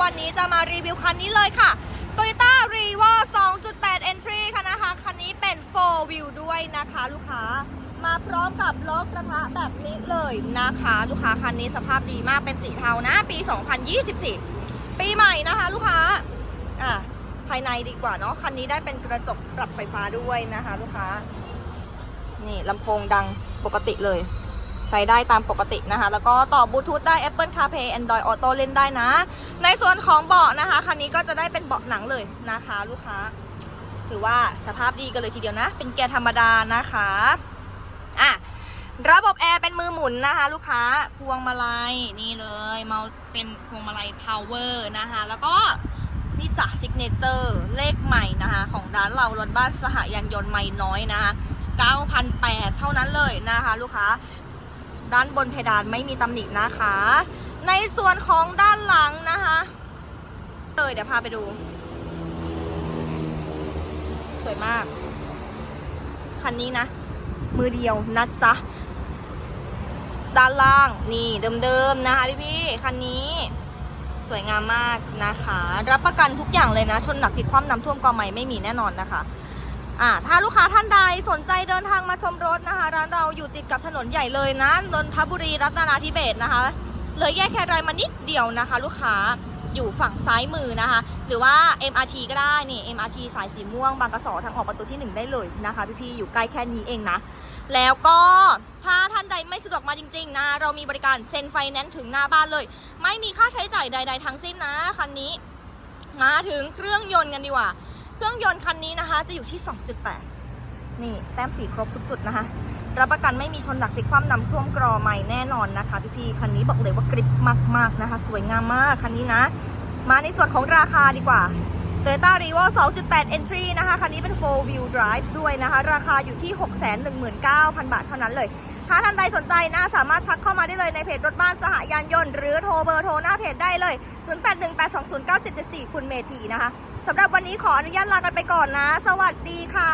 วันนี้จะมารีวิวคันนี้เลยค่ะ Toyota r e v o 2.8 Entry ค่ะนะคะ คันนี้เป็น 4 wheel ด้วยนะคะลูกค้า มาพร้อมกับล้อกระทะแบบนี้เลยนะคะ ลูกค้าคันนี้สภาพดีมากเป็นสีเทานะ ปี 2024 ปีใหม่นะคะ ลูกค้า อะภายในดีกว่าเนาะ คันนี้ได้เป็นกระจกปรับไฟฟ้าด้วยนะคะ ลูกค้า นี่ลำโพงดังปกติเลย ใช้ได้ตามปกตินะคะ แล้วก็ต่อบลูทูธได้ Apple CarPlay Android Auto เล่นได้นะ ในส่วนของเบาะนะคะ คันนี้ก็จะได้เป็นเบาะหนังเลยนะคะ ลูกค้า ถือว่าสภาพดีกันเลยทีเดียวนะ เป็นแกร์ธรรมดานะคะอะระบบแอร์เป็นมือหมุนนะคะ ลูกค้าพวงมาลัยนี่เลยเมาเป็นพวงมาลัย power นะคะ แล้วก็นี่จ้ะซิกเนเจอร์เลขใหม่นะคะ ของร้านเรารถบ้านสหยานยนต์ไม่น้อยนะคะ9,800เท่านั้นเลยนะคะ ลูกค้า ด้านบนเพดานไม่มีตำหนินะคะ ในส่วนของด้านหลังนะคะเอยเดี๋ยวพาไปดู สวยมาก คันนี้นะ มือเดียวนะจ๊ะ ด้านล่างนี่เดิมๆนะคะพี่ๆคันนี้สวยงามมากนะคะ รับประกันทุกอย่างเลยนะ ชนหนักพลิกคว่ำน้ำท่วมกอใหม่ไม่มีแน่นอนนะคะอ่าถ้าลูกค้าท่านใดสนใจเดินทาง เราอยู่ติดกับถนนใหญ่เลยนะนนทบุรีรัตนาธิเบศนะคะ เลยแยกแครายมานิดเดียวนะคะ ลูกค้าอยู่ฝั่งซ้ายมือนะคะ หรือว่า MRT ก็ได้นี่ MRT สายสีม่วงบางกระสอทางออกประตูที่ 1 ได้เลยนะคะพี่ๆอยู่ใกล้แค่นี้เองนะ แล้วก็ถ้าท่านใดไม่สะดวกมาจริง ๆ นะ เรามีบริการเซ็นไฟแนนซ์ถึงหน้าบ้านเลย ไม่มีค่าใช้จ่ายใด ๆ ทั้งสิ้นนะคันนี้มาถึงเครื่องยนต์กันดีกว่า เครื่องยนต์คันนี้นะคะ จะอยู่ที่ 2.8 นี่แต้มสีครบทุกจุดนะคะ รับประกันไม่มีชนหนักพลิกคว่ำน้ำท่วมกรอใหม่แน่นอนนะคะพี่ๆคันนี้บอกเลยว่ากริบมาก ๆนะคะ สวยงามมากคันนี้นะ มาในส่วนของราคาดีกว่า Toyota r e v o 2.8 Entry นะคะ คันนี้เป็น 4 wheel drive ด้วยนะคะ ราคาอยู่ที่ 619,000 บาทเท่านั้นเลย ถ้าท่านใดสนใจนะสามารถทักเข้ามาได้เลยในเพจรถบ้านสหยานยนต์ หรือโทรเบอร์โทรหน้าเพจได้เลย 0818209774 คุณเมธีนะคะสำหรับวันนี้ขออนุญาตลากันไปก่อนนะ สวัสดีค่ะ